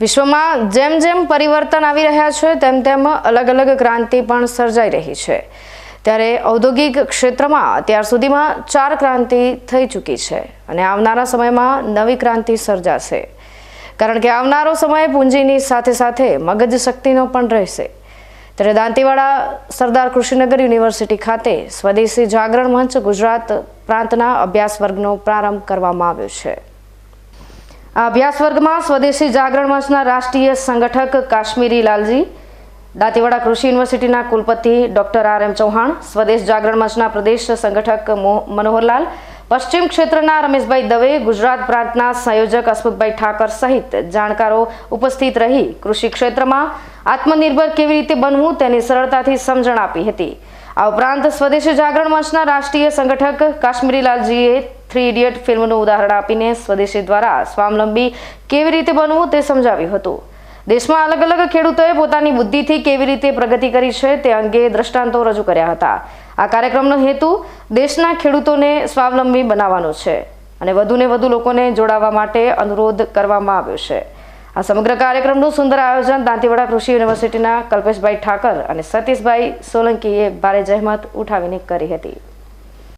વિશ્વમાં જેમ જેમ પરિવર્તન આવી રહ્યા છે, તેમ તેમ અલગ અલગ ક્રાંતિ પણ સર્જાઈ રહી છે. ત્યારે ઔદ્યોગિક ક્ષેત્રમાં અત્યાર સુધીમાં ચાર ક્રાંતિ થઈ ચૂકી છે અને આવનારા સમયમાં નવી ક્રાંતિ સર્જાશે. કારણ કે આવનારો સમય પૂંજીની સાથે સાથે મગજ શક્તિનો પણ રહેશે. ત્યારે દાંતીવાડા સરદાર કૃષિનગર યુનિવર્સિટી ખાતે સ્વદેશી જાગરણ મંચ ગુજરાત પ્રાંતના અભ્યાસ વર્ગનો પ્રારંભ કરવામાં આવ્યો છે. આ અભ્યાસ વર્ગમાં સ્વદેશી જાગરણ મંચના રાષ્ટ્રીય સંગઠક કાશ્મીરી લાલજી, દાંતીવાડા કૃષિ યુનિવર્સિટીના કુલપતિ ડોક્ટર આર એમ ચૌહાણ, સ્વદેશ જાગરણ મંચના પ્રદેશ સંગઠક મનોહરલાલ, પશ્ચિમ ક્ષેત્રના રમેશભાઈ દવે, ગુજરાત પ્રાંતના સંયોજક અસ્મુતભાઈ ઠાકર સહિત જાણકારો ઉપસ્થિત રહી કૃષિ ક્ષેત્રમાં આત્મનિર્ભર કેવી રીતે બનવું તેની સરળતાથી સમજણ આપી હતી. આ ઉપરાંત સ્વદેશી જાગરણ મંચના રાષ્ટ્રીય સંગઠક કાશ્મીરી લાલજીએ થ્રી ઇડિયટ ફિલ્મનું ઉદાહરણ આપીને સ્વદેશી દ્વારા સ્વાવલંબી કેવી રીતે બનવું તે સમજાવ્યું હતું. દેશમાં અલગ અલગ ખેડૂતોએ પોતાની બુદ્ધિથી કેવી રીતે પ્રગતિ કરી છે તે અંગે દ્રષ્ટાંતો રજૂ કર્યા હતા. આ કાર્યક્રમનો હેતુ દેશના ખેડૂતોને સ્વાવલંબી બનાવવાનો છે અને વધુને વધુ લોકોને જોડાવા માટે અનુરોધ કરવામાં આવ્યો છે. આ સમગ્ર કાર્યક્રમનું સુંદર આયોજન દાંતીવાડા કૃષિ યુનિવર્સિટીના કલ્પેશભાઈ ઠાકર અને સતીશભાઈ સોલંકીએ ભારે જહેમત ઉઠાવીને કરી હતી.